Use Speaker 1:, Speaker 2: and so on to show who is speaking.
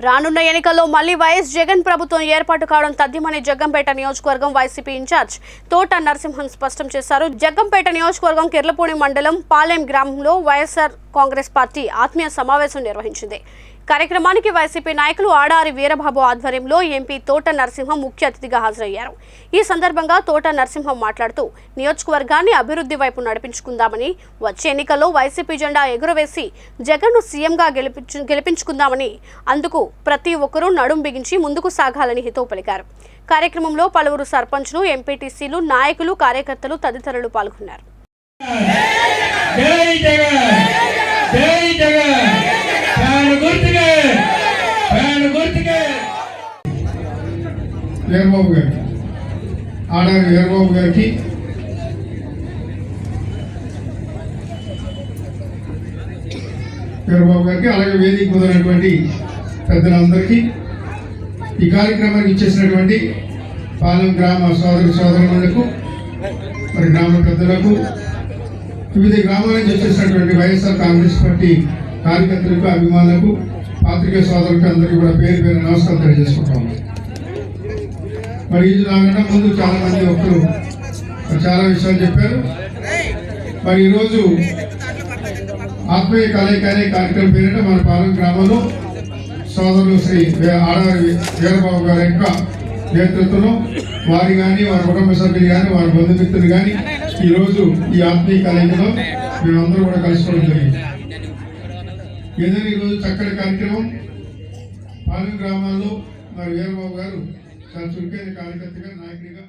Speaker 1: రానున్న ఎన్నికల్లో మళ్ళీ వైఎస్ జగన్ ప్రభుత్వం ఏర్పాటు కావడం తథ్యమని జగ్గంపేట నియోజకవర్గం వైసీపీ ఇన్ఛార్జ్ తోట నరసింహన్ స్పష్టం చేశారు. జగ్గంపేట నియోజకవర్గం కిర్లపూడి మండలం పాలెం గ్రామంలో వైఎస్ఆర్ కాంగ్రెస్ పార్టీ ఆత్మీయ సమావేశం నిర్వహించింది. కార్యక్రమానికి వైసీపీ నాయకులు ఆడారి వీరబాబు ఆధ్వర్యంలో ఎంపీ తోట నరసింహం ముఖ్య అతిథిగా హాజరయ్యారు. ఈ సందర్భంగా తోట నరసింహం మాట్లాడుతూ నియోజకవర్గాన్ని అభివృద్ధి వైపు నడిపించుకుందామని వచ్చే ఎన్నికల్లో వైసీపీ జెండా ఎగురవేసి జగన్ను సీఎంగా గెలిపించు గెలిపించుకుందామని అందుకు ప్రతి ఒక్కరూ నడుం బిగించి ముందుకు సాగాలని హితవు పలికారు. కార్యక్రమంలో పలువురు సర్పంచ్లు ఎంపీటీసీలు నాయకులు కార్యకర్తలు తదితరులు పాల్గొన్నారు.
Speaker 2: వీరబాబు గారికి. ఆడారి వీరబాబు గారికి. వీరబాబు గారికి అలాగే వేదిక కుదిరినటువంటి పెద్దలందరికీ ఈ కార్యక్రమానికి ఇచ్చేసినటువంటి పాలెం గ్రామ సోదరు సోదరులకు మరి గ్రామ పెద్దలకు వివిధ గ్రామాల నుంచి వచ్చేసినటువంటి వైఎస్ఆర్ కాంగ్రెస్ పార్టీ కార్యకర్తలకు అభిమానులకు పాత్రికేయ సోదరులకు అందరికీ కూడా పేరు పేరు నమస్కారం తెలియజేసుకుంటాము మరి ఇది నాకన్నా ముందు చాలా మంది ఒకరు చాలా విషయాలు చెప్పారు. మరి ఈరోజు ఆత్మీయ కలయిక అనే కార్యక్రమం పేరిట మన పాలన గ్రామంలో సోదరులు శ్రీ ఆడవారి వీరబాబు గారి యొక్క నేతృత్వంలో వారి కానీ వారి కుటుంబ సభ్యులు కానీ వారి బంధుమిత్రులు కానీ ఈరోజు ఈ ఆత్మీయ కలయికలో మేమందరూ కూడా కలుసుకోవడం జరిగింది. ఏదైనా ఈరోజు చక్కటి కార్యక్రమం పాలెం గ్రామాల్లో మరి వీరబాబు గారు చాలా చురుకైన కార్యకర్తగా నాయకుడిగా